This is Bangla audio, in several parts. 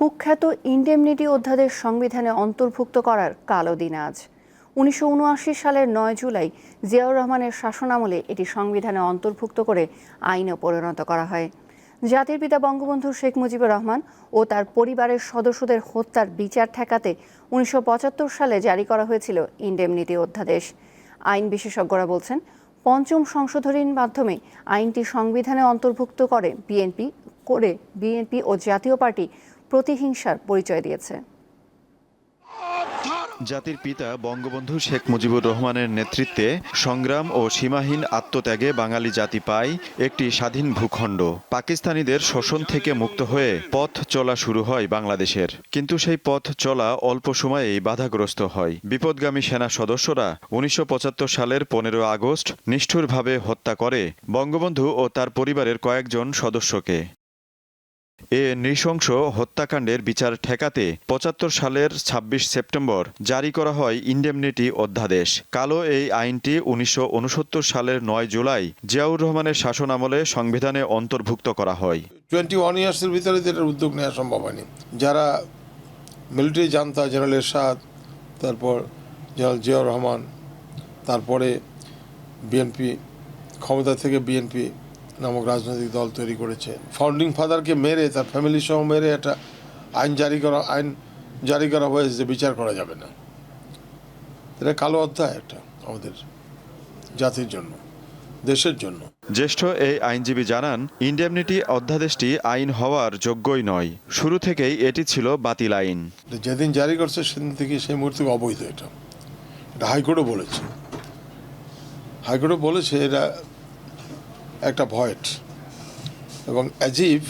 কুখ্যাত ইন্ডেমনিটি অধ্যাদেশ সংবিধানে অন্তর্ভুক্ত করার কালো দিন আজ। উনিশশো সালের নয় জুলাই জিয়াউর রহমানের শাসনামলে এটি সংবিধানে অন্তর্ভুক্ত করে আইনে পরিণত করা হয়। জাতির পিতা বঙ্গবন্ধু শেখ মুজিবুর রহমান ও তার পরিবারের সদস্যদের হত্যার বিচার ঠেকাতে উনিশশো পঁচাত্তর সালে জারি করা হয়েছিল ইন্ডেমনিটি অধ্যাদেশ। আইন বিশেষজ্ঞরা বলছেন, পঞ্চম সংশোধনীর মাধ্যমে আইনটি সংবিধানে অন্তর্ভুক্ত করে বিএনপি করে বিএনপি ও জাতীয় পার্টি প্রতিহিংসার পরিচয় দিয়েছে। জাতির পিতা বঙ্গবন্ধু শেখ মুজিবুর রহমানের নেতৃত্বে সংগ্রাম ও সীমাহীন আত্মত্যাগে বাঙালি জাতি পায় একটি স্বাধীন ভূখণ্ড। পাকিস্তানিদের শোষণ থেকে মুক্ত হয়ে পথ চলা শুরু হয় বাংলাদেশের। কিন্তু সেই পথ চলা অল্প সময়েই বাধাগ্রস্ত হয়। বিপদগামী সেনা সদস্যরা উনিশশো পঁচাত্তর সালের পনেরো আগস্ট নিষ্ঠুরভাবে হত্যা করে বঙ্গবন্ধু ও তার পরিবারের কয়েকজন সদস্যকে। এ নৃশংস হত্যাকাণ্ডের বিচার ঠেকাতে পঁচাত্তর সালের ২৬ সেপ্টেম্বর জারি করা হয় ইন্ডেমনিটি অধ্যাদেশ। কালো এই আইনটি উনিশশো উনসত্তর সালের নয় জুলাই জিয়াউর রহমানের শাসন আমলে সংবিধানে অন্তর্ভুক্ত করা হয়। টোয়েন্টি ওয়ান ইয়ার্সের ভিতরে এটার উদ্যোগ নেওয়া সম্ভব হয়নি। যারা মিলিটারি জানতা জেনারেল এরশাদ, তারপর জেনারেল জিয়াউর রহমান, তারপরে বিএনপি, ক্ষমতা থেকে বিএনপি নামক রাজনৈতিক দল তৈরি করেছে। ফাউন্ডিং ফাদারকে মেরে তার ফ্যামিলি সহ মেরে একটা আইন জারি করা আইন জারি করা হয়েছে যে বিচার করা যাবে না। এটা কালো অধ্যায় একটা আমাদের জাতির জন্য দেশের জন্য। জ্যেষ্ঠ এই আইনজীবী জানান ইন্ডেমনিটি অধ্যাদেশটি আইন হওয়ার যোগ্যই নয়। শুরু থেকেই এটি ছিল বাতিল আইন। যেদিন জারি করছে সেদিন থেকে সেই মুহূর্তে অবৈধ এটা। এটা হাইকোর্টও বলেছে। হাইকোর্টও বলেছে এটা একটা ভয়েট এবং as if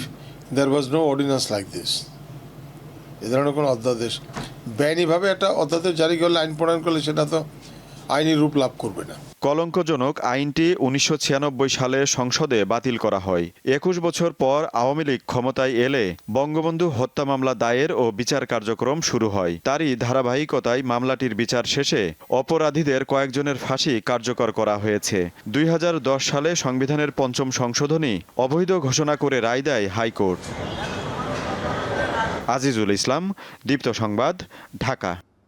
there was no ordinance like this এ ধরনের কোনো অধ্যাদেশ। বেআইনিভাবে একটা অধ্যাদেশ জারি করলে আইন প্রণয়ন করলে সেটা তো আইনি রূপ লাভ করবে না। কলঙ্কজনক আইনটি উনিশশো ছিয়ানব্বই সালে সংসদে বাতিল করা হয়। একুশ বছর পর আওয়ামী লীগ ক্ষমতায় এলে বঙ্গবন্ধু হত্যা মামলা দায়ের ও বিচার কার্যক্রম শুরু হয়। তারই ধারাবাহিকতায় মামলাটির বিচার শেষে অপরাধীদের কয়েকজনের ফাঁসি কার্যকর করা হয়েছে। দুই হাজার দশ সালে সংবিধানের পঞ্চম সংশোধনী অবৈধ ঘোষণা করে রায় দেয় হাইকোর্ট। আজিজুল ইসলাম, দীপ্ত সংবাদ, ঢাকা।